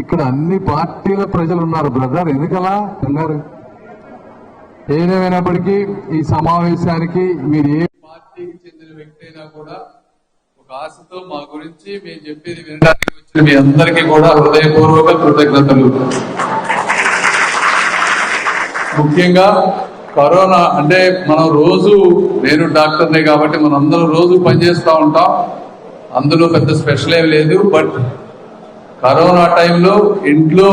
ఇక్కడ అన్ని పార్టీల ప్రజలు ఉన్నారు బ్రదర్. ఎందుకలా అన్నారు ఏదేమైనప్పటికీ ఈ సమావేశానికి మీరు ఏ పార్టీకి చెందిన వ్యక్తి అయినా కూడా ఒక ఆశతో మా గురించి మేము చెప్పేది వినడానికి వచ్చిన మీ అందరికీ కూడా హృదయపూర్వక కృతజ్ఞతలు. ముఖ్యంగా కరోనా అంటే మనం రోజు నేను డాక్టర్నే కాబట్టి మనం అందరం రోజు పనిచేస్తూ ఉంటాం. అందులో పెద్ద స్పెషల్ ఏం లేదు బట్ కరోనా టైంలో ఇంట్లో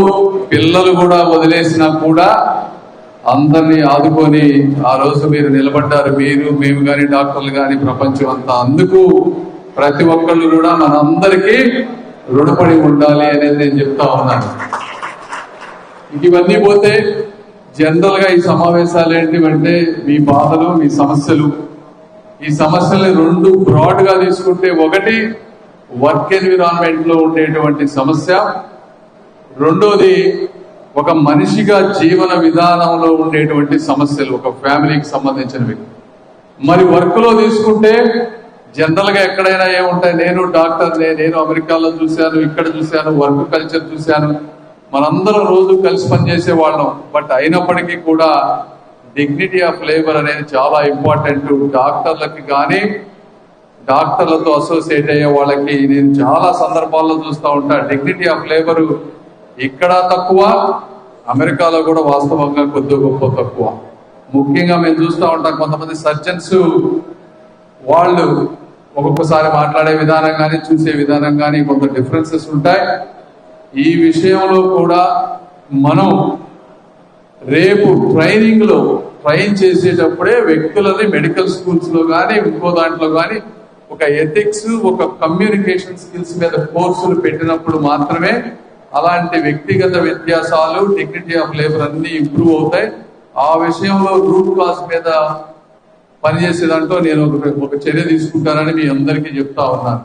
పిల్లలు కూడా వదిలేసినా కూడా అందరినీ ఆదుకొని ఆ రోజు మీరు నిలబడ్డారు. మీరు మేము కానీ డాక్టర్లు కానీ ప్రపంచం అంతా. అందుకు ప్రతి ఒక్కళ్ళు కూడా మనందరికీ రుణపడి ఉండాలి అనేది నేను చెప్తా ఉన్నాను. ఇవన్నీ పోతే జనరల్గా ఈ సమావేశాలు ఏంటివంటే మీ బాధలు మీ సమస్యలు. ఈ సమస్యల్ని రెండు బ్రాడ్గా తీసుకుంటే ఒకటి వర్క్ ఎన్విరాన్మెంట్లో ఉండేటువంటి సమస్య. రెండోది ఒక మనిషిగా జీవన విధానంలో ఉండేటువంటి సమస్యలు ఒక ఫ్యామిలీకి సంబంధించినవి మరి వర్క్లో తీసుకుంటే జనరల్గా ఎక్కడైనా ఏముంటాయి? నేను డాక్టర్ నేను అమెరికాలో చూశాను ఇక్కడ చూశాను వర్క్ కల్చర్ చూశాను. మనందరం రోజు కలిసి పనిచేసే వాళ్ళం. బట్ అయినప్పటికీ కూడా డిగ్నిటీ ఆఫ్ లేబర్ అనేది చాలా ఇంపార్టెంట్ డాక్టర్లకి కానీ డాక్టర్లతో అసోసియేట్ అయ్యే వాళ్ళకి నేను చాలా సందర్భాల్లో చూస్తూ ఉంటా. డిగ్నిటీ ఆఫ్ లేబరు ఇక్కడ తక్కువ అమెరికాలో కూడా వాస్తవంగా కొద్ది గొప్ప తక్కువ. ముఖ్యంగా మేము చూస్తూ ఉంటాం కొంతమంది సర్జన్స్ వాళ్ళు ఒక్కొక్కసారి మాట్లాడే విధానం కానీ చూసే విధానం కానీ కొంత డిఫరెన్సెస్ ఉంటాయి. ఈ విషయంలో కూడా మనం రేపు ట్రైనింగ్లో ట్రైన్ చేసేటప్పుడే వ్యక్తులని మెడికల్ స్కూల్స్లో కానీ ఇంకో దాంట్లో కానీ ఒక ఎథిక్స్ ఒక కమ్యూనికేషన్ స్కిల్స్ మీద కోర్సులు పెట్టినప్పుడు మాత్రమే అలాంటి వ్యక్తిగత వ్యత్యాసాలు డిగ్నిటీ ఆఫ్ లేబర్ అన్ని ఇంప్రూవ్ అవుతాయి. ఆ విషయంలో రూట్ కాజ్ మీద పనిచేసే దాంట్లో నేను ఒక- చర్య తీసుకుంటానని మీ అందరికీ చెప్తా ఉన్నాను.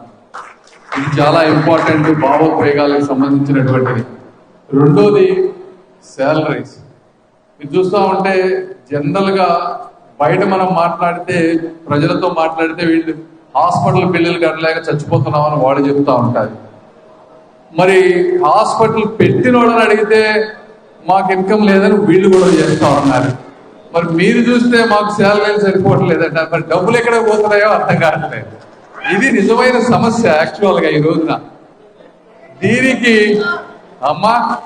ఇది చాలా ఇంపార్టెంట్ భావోద్వేగాలకు సంబంధించినటువంటిది. రెండోది శాలరీస్ ఇది చూస్తూ ఉంటే జనరల్గా బయట మనం మాట్లాడితే ప్రజలతో మాట్లాడితే వీళ్ళు హాస్పిటల్ బిల్లులు కట్టలేక చచ్చిపోతున్నామని వాళ్ళు చెప్తా ఉంటారు. మరి హాస్పిటల్ పెట్టిన వాళ్ళని అడిగితే మాకు ఇన్కమ్ లేదని వీళ్ళు కూడా చేస్తూ ఉన్నారు. మరి మీరు చూస్తే మాకు శాలరీలు సరిపోవట్లేదంట. మరి డబ్బులు ఎక్కడ పోతున్నాయో అర్థం కావట్లేదు. ఇది నిజమైన సమస్య యాక్చువల్గా ఈ రోజున. దీనికి అమ్మా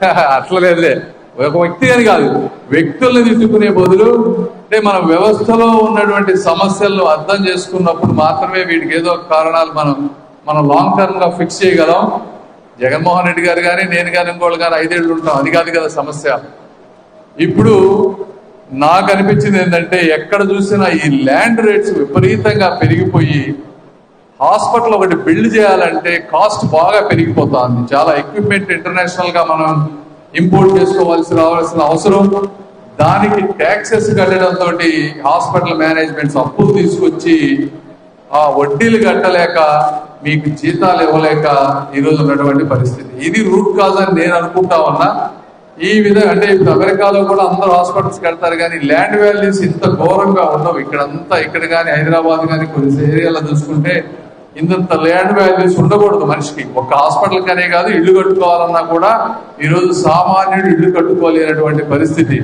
అట్లా లేదులే. ఒక వ్యక్తి అని కాదు. వ్యక్తుల్ని తిట్టుకునే బదులు అంటే మన వ్యవస్థలో ఉన్నటువంటి సమస్యలను అర్థం చేసుకున్నప్పుడు మాత్రమే వీటికి ఏదో ఒక కారణాలు మనం మనం లాంగ్ టర్మ్గా ఫిక్స్ చేయగలం. జగన్మోహన్ రెడ్డి గారు కానీ నేను కానీ ఇంకోళ్ళు కానీ ఐదేళ్ళు ఉంటాం. అది కాదు కదా సమస్య. ఇప్పుడు నాకు అనిపించింది ఏంటంటే ఎక్కడ చూసినా ఈ ల్యాండ్ రేట్స్ విపరీతంగా పెరిగిపోయి హాస్పిటల్ ఒకటి బిల్డ్ చేయాలంటే కాస్ట్ బాగా పెరిగిపోతుంది. చాలా ఎక్విప్మెంట్ ఇంటర్నేషనల్గా మనం ఇంపోర్ట్ చేసుకోవాల్సి రావాల్సిన అవసరం. దానికి ట్యాక్సెస్ కట్టడంతో హాస్పిటల్ మేనేజ్మెంట్స్ అప్పులు తీసుకొచ్చి ఆ వడ్డీలు కట్టలేక మీకు జీతాలు ఇవ్వలేక ఈరోజు ఉన్నటువంటి పరిస్థితి. ఇది రూట్ కాజ్ అని నేను అనుకుంటా ఉన్నా. ఈ విధంగా అంటే ఇప్పుడు అమెరికాలో కూడా అందరూ హాస్పిటల్స్ కడతారు కానీ ల్యాండ్ వాల్యూస్ ఇంత ఘోరంగా ఉండవు. ఇక్కడంతా ఇక్కడ కానీ హైదరాబాద్ కానీ కొన్ని ఏరియాలో చూసుకుంటే ఇంత ల్యాండ్ వాల్యూస్ ఉండకూడదు మనిషికి. ఒక హాస్పిటల్ కనే కాదు ఇల్లు కట్టుకోవాలన్నా కూడా ఈరోజు సామాన్యుడు ఇల్లు కట్టుకోలేనటువంటి పరిస్థితి.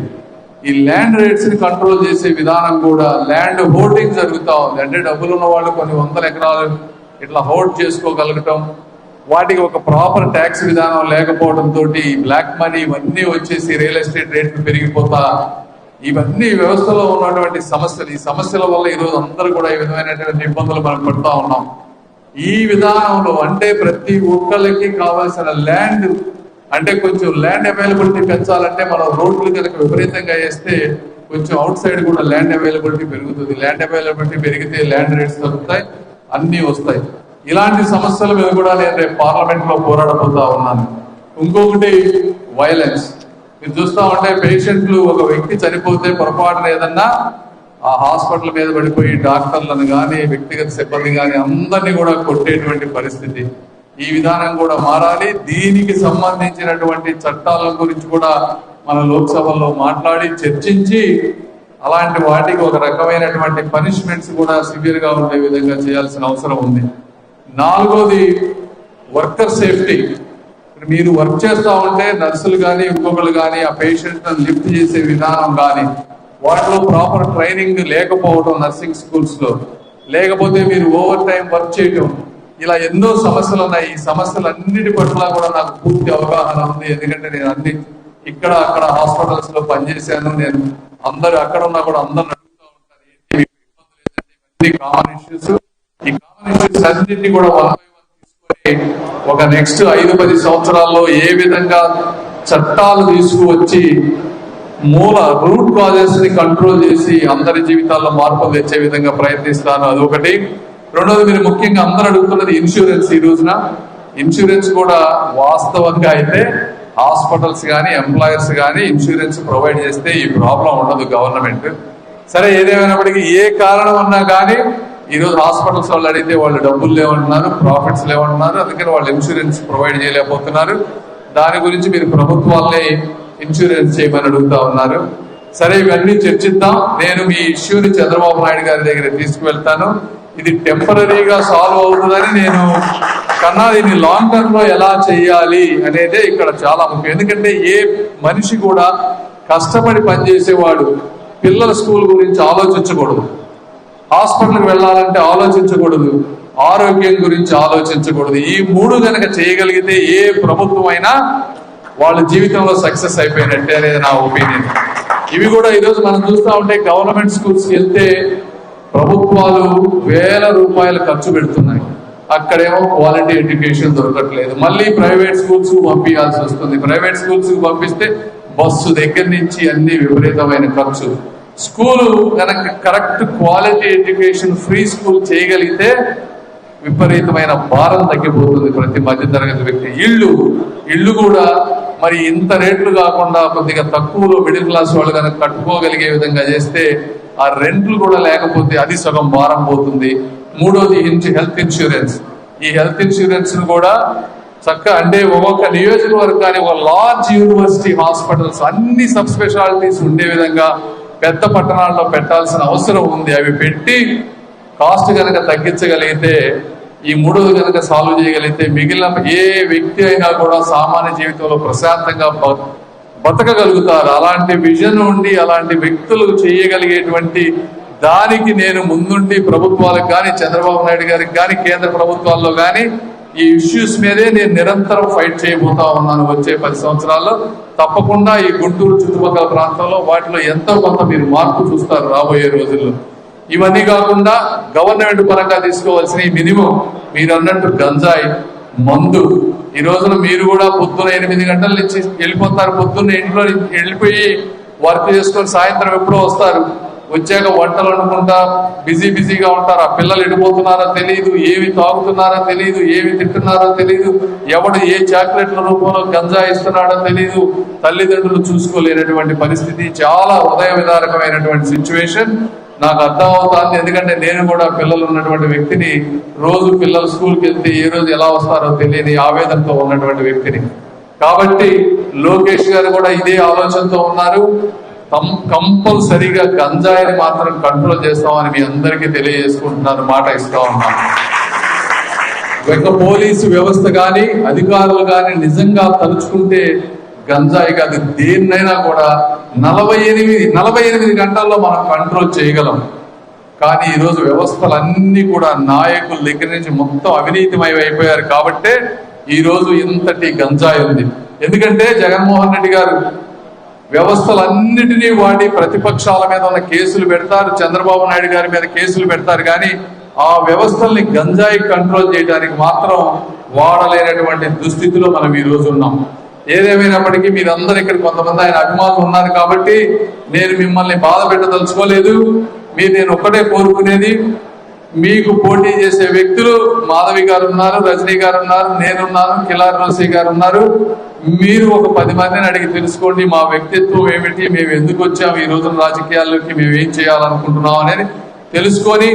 ఈ ల్యాండ్ రేట్స్ని కంట్రోల్ చేసే విధానం కూడా ల్యాండ్ హోర్డింగ్ జరుగుతా ఉంది. అంటే డబ్బులు ఉన్న వాళ్ళు కొన్ని వందల ఎకరాలు ఇట్లా హోల్డ్ చేసుకోగలగటం వాటికి ఒక ప్రాపర్ ట్యాక్స్ విధానం లేకపోవడంతో బ్లాక్ మనీ ఇవన్నీ వచ్చేసి రియల్ ఎస్టేట్ రేట్లు పెరిగిపోతా ఇవన్నీ వ్యవస్థలో ఉన్నటువంటి సమస్యలు. ఈ సమస్యల వల్ల ఈరోజు అందరూ కూడా ఈ విధమైనటువంటి ఇబ్బందులు మనం పడుతూ ఉన్నాం. ఈ విధానంలో అంటే ప్రతి ఒక్కరికి కావాల్సిన ల్యాండ్ అంటే కొంచెం ల్యాండ్ అవైలబిలిటీ పెంచాలంటే మనం రోడ్లు కనుక విపరీతంగా వేస్తే కొంచెం అవుట్ సైడ్ కూడా ల్యాండ్ అవైలబిలిటీ పెరుగుతుంది. ల్యాండ్ అవైలబిలిటీ పెరిగితే ల్యాండ్ రేట్స్ తగ్గుతాయి అన్ని వస్తాయి. ఇలాంటి సమస్యల మీద కూడా నేను రేపు పార్లమెంట్లో పోరాడబోతా ఉన్నాను. ఇంకొకటి వైలెన్స్ మీరు చూస్తా ఉంటే పేషెంట్లు ఒక వ్యక్తి చనిపోతే పొరపాటున ఏదన్నా ఆ హాస్పిటల్ మీద పడిపోయి డాక్టర్లను కానీ వ్యక్తిగత సిబ్బంది కానీ అందరినీ కూడా కొట్టేటువంటి పరిస్థితి. ఈ విధానం కూడా మారాలి. దీనికి సంబంధించినటువంటి చట్టాల గురించి కూడా మన లోక్సభలో మాట్లాడి చర్చించి అలాంటి వాటికి ఒక రకమైనటువంటి పనిష్మెంట్స్ కూడా సివియర్గా ఉండే విధంగా చేయాల్సిన అవసరం ఉంది. నాలుగోది వర్కర్ సేఫ్టీ. మీరు వర్క్ చేస్తూ ఉంటే నర్సులు కానీ ఇంకొకరు కానీ ఆ పేషెంట్ లిఫ్ట్ చేసే విధానం కానీ వాటిలో ప్రాపర్ ట్రైనింగ్ లేకపోవడం నర్సింగ్ స్కూల్స్లో లేకపోతే మీరు ఓవర్ టైం వర్క్ చేయటం ఇలా ఎన్నో సమస్యలు ఉన్నాయి ఈ సమస్యలన్నిటి పట్ల కూడా నాకు పూర్తి అవగాహన ఉంది. ఎందుకంటే నేను అన్ని ఇక్కడ అక్కడ హాస్పిటల్స్లో పనిచేశాను. నేను అందరు అక్కడ ఉన్నా కూడా అందరు అడుగుతూ ఉంటారు. ఏంటి కామన్ ఇష్యూస్ ఈ కామన్ ఇష్యూస్ అన్నింటినీ కూడా వన్ బై వన్ తీసుకొని ఒక నెక్స్ట్ ఐదు పది సంవత్సరాల్లో ఏ విధంగా చట్టాలు తీసుకువచ్చి మూల రూట్ కాజెస్ని కంట్రోల్ చేసి అందరి జీవితాల్లో మార్పులు తెచ్చే విధంగా ప్రయత్నిస్తాను అదొకటి. రెండోది మీరు ముఖ్యంగా అందరూ అడుగుతున్నది ఇన్సూరెన్స్ ఈ రోజున. ఇన్సూరెన్స్ కూడా వాస్తవంగా అయితే హాస్పిటల్స్ కానీ ఎంప్లాయర్స్ కానీ ఇన్సూరెన్స్ ప్రొవైడ్ చేస్తే ఈ ప్రాబ్లం ఉండదు గవర్నమెంట్ సరే ఏదేమైనప్పటికీ ఏ కారణం అన్నా కానీ ఈరోజు హాస్పిటల్స్ వాళ్ళు అడిగితే వాళ్ళు డబ్బులు లేవంటున్నారు ప్రాఫిట్స్ లేవంటున్నారు అందుకని వాళ్ళు ఇన్సూరెన్స్ ప్రొవైడ్ చేయలేకపోతున్నారు. దాని గురించి మీరు ప్రభుత్వాల్ని ఇన్సూరెన్స్ చేయమని అడుగుతా ఉన్నారు. సరే ఇవన్నీ చర్చిద్దాం. నేను మీ ఇష్యూని చంద్రబాబు నాయుడు గారి దగ్గర తీసుకువెళ్తాను. ఇది టెంపరీగా సాల్వ్ అవుతుందని నేను కన్నా దీన్ని లాంగ్ టర్మ్లో ఎలా చేయాలి అనేదే ఇక్కడ చాలా ముఖ్యం. ఎందుకంటే ఏ మనిషి కూడా కష్టపడి పనిచేసేవాడు పిల్లల స్కూల్ గురించి ఆలోచించకూడదు. హాస్పిటల్కి వెళ్ళాలంటే ఆలోచించకూడదు. ఆరోగ్యం గురించి ఆలోచించకూడదు. ఈ మూడు కనుక చేయగలిగితే ఏ ప్రభుత్వం అయినా వాళ్ళ జీవితంలో సక్సెస్ అయిపోయినట్టే అనేది నా ఒపీనియన్ ఇవి కూడా ఈరోజు మనం చూస్తూ ఉంటే గవర్నమెంట్ స్కూల్స్కి వెళ్తే ప్రభుత్వాలు వేల రూపాయలు ఖర్చు పెడుతున్నాయి. అక్కడేమో క్వాలిటీ ఎడ్యుకేషన్ దొరకట్లేదు. మళ్ళీ ప్రైవేట్ స్కూల్స్ పంపించాల్సి వస్తుంది. ప్రైవేట్ స్కూల్స్ పంపిస్తే బస్సు దగ్గర నుంచి అన్ని విపరీతమైన ఖర్చు. స్కూలు కనుక correct quality education free school చేయగలిగితే విపరీతమైన భారం తగ్గిపోతుంది ప్రతి మధ్య తరగతి వ్యక్తి. ఇల్లు ఇల్లు కూడా మరి ఇంత రేట్లు కాకుండా కొద్దిగా తక్కువలో మిడిల్ క్లాస్ వాళ్ళు కనుక కట్టుకోగలిగే విధంగా చేస్తే ఆ రెంట్లు కూడా లేకపోతే అది సగం భారం పోతుంది. మూడోది హెల్త్ ఇన్సూరెన్స్. ఈ హెల్త్ ఇన్సూరెన్స్ కూడా చక్క అంటే ఒక్కొక్క నియోజకవర్గాన్ని ఒక లార్జ్ యూనివర్సిటీ హాస్పిటల్స్ అన్ని సబ్ స్పెషాలిటీస్ ఉండే విధంగా పెద్ద పట్టణాల్లో పెట్టాల్సిన అవసరం ఉంది. అవి పెట్టి కాస్ట్ కనుక తగ్గించగలిగితే ఈ మూడోది కనుక సాల్వ్ చేయగలిగితే మిగిలిన ఏ వ్యక్తి అయినా కూడా సామాన్య జీవితంలో ప్రశాంతంగా బతకగలుగుతారు. అలాంటి విజన్ ఉండి అలాంటి వ్యక్తులు చేయగలిగేటువంటి దానికి నేను ముందుండి ప్రభుత్వాలకు కానీ చంద్రబాబు నాయుడు గారికి కానీ కేంద్ర ప్రభుత్వాల్లో కానీ ఈ ఇష్యూస్ మీదే నేను నిరంతరం ఫైట్ చేయబోతా ఉన్నాను వచ్చే పది సంవత్సరాల్లో. తప్పకుండా ఈ గుంటూరు చుట్టుపక్కల ప్రాంతంలో వాటిలో ఎంతో కొంత మీరు మార్పు చూస్తారు రాబోయే రోజుల్లో. ఇవన్నీ కాకుండా గవర్నమెంట్ పరంగా తీసుకోవాల్సిన మినిమం మీరు అన్నట్టు గంజాయి మందు ఈ రోజున మీరు కూడా పొద్దున ఎనిమిది గంటల నుంచి వెళ్ళిపోతారు. పొద్దున్న ఇంట్లో వెళ్ళిపోయి వర్క్ చేసుకొని సాయంత్రం ఎప్పుడో వస్తారు. వచ్చాక వంటలు అనుకుంటా బిజీ బిజీగా ఉంటారు. ఆ పిల్లలు ఎడిపోతున్నారో తెలియదు ఏవి తాగుతున్నారో తెలియదు ఏవి తింటున్నారో తెలియదు ఎవడు ఏ చాక్లెట్ల రూపంలో గంజా ఇస్తున్నాడో తెలియదు తల్లిదండ్రులు చూసుకోలేనటువంటి పరిస్థితి చాలా హృదయ విదారకమైనటువంటి సిచ్యువేషన్ నాకు అర్థం అవుతుంది. ఎందుకంటే నేను కూడా పిల్లలు ఉన్నటువంటి వ్యక్తిని రోజు పిల్లలు స్కూల్కి వెళ్తే ఏ రోజు ఎలా వస్తారో తెలియని ఆవేదనతో ఉన్నటువంటి వ్యక్తిని. కాబట్టి లోకేష్ గారు కూడా ఇదే ఆలోచనతో ఉన్నారు. కం- కంపల్సరీగా గంజాయిని మాత్రం కంట్రోల్ చేస్తామని మీ అందరికీ తెలియజేసుకుంటున్నాను. మాట ఇస్తా ఉన్నాను ఒక పోలీసు వ్యవస్థ కానీ అధికారులు కానీ నిజంగా తలుచుకుంటే గంజాయి కాదు దేన్నైనా కూడా నలభై ఎనిమిది నలభై ఎనిమిది గంటల్లో మనం కంట్రోల్ చేయగలం. కానీ ఈరోజు వ్యవస్థలన్నీ కూడా నాయకుల దగ్గర నుంచి మొత్తం అవినీతిమయం అయిపోయారు కాబట్టే ఈరోజు ఇంతటి గంజాయి ఉంది. ఎందుకంటే జగన్మోహన్ రెడ్డి గారు వ్యవస్థలన్నిటినీ వాడి ప్రతిపక్షాల మీద ఉన్న కేసులు పెడతారు చంద్రబాబు నాయుడు గారి మీద కేసులు పెడతారు కానీ ఆ వ్యవస్థల్ని గంజాయి కంట్రోల్ చేయడానికి మాత్రం వాడలేనటువంటి దుస్థితిలో మనం ఈ రోజు ఉన్నాం. ఏదేమైనప్పటికీ మీరందరూ ఇక్కడ కొంతమంది ఆయన అభిమానులు ఉన్నారు కాబట్టి నేను మిమ్మల్ని బాధ పెట్టదలుచుకోలేదు. మీరు నేను ఒక్కటే కోరుకునేది మీకు పోటీ చేసే వ్యక్తులు మాధవి గారు ఉన్నారు రజనీ గారు ఉన్నారు నేనున్నాను కిలార్ రోసి గారు ఉన్నారు. మీరు ఒక పది మందిని అడిగి తెలుసుకోండి మా వ్యక్తిత్వం ఏమిటి మేము ఎందుకు వచ్చాము ఈ రోజున రాజకీయాల్లోకి మేము ఏం చేయాలనుకుంటున్నాం అనేది తెలుసుకొని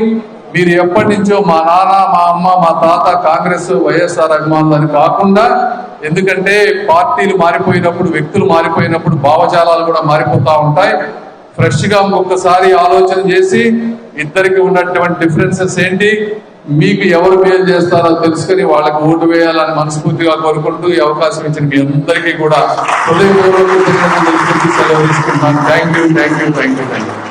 మీరు ఎప్పటి నుంచో మా నాన్న మా అమ్మ మా తాత కాంగ్రెస్ వైఎస్ఆర్ అభిమానులు అని కాకుండా ఎందుకంటే పార్టీలు మారిపోయినప్పుడు వ్యక్తులు మారిపోయినప్పుడు భావజాలాలు కూడా మారిపోతా ఉంటాయి. ఫ్రెష్గా ఒక్కసారి ఆలోచన చేసి ఇద్దరికి ఉన్నటువంటి డిఫరెన్సెస్ ఏంటి మీకు ఎవరు మేలు చేస్తారో తెలుసుకుని వాళ్ళకి ఓటు వేయాలని మనస్ఫూర్తిగా కోరుకుంటూ ఈ అవకాశం ఇచ్చిన మీ అందరికీ కూడా హృదయపూర్వక సెలవు తీసుకుంటున్నాను. Thank you thank you thank you thank you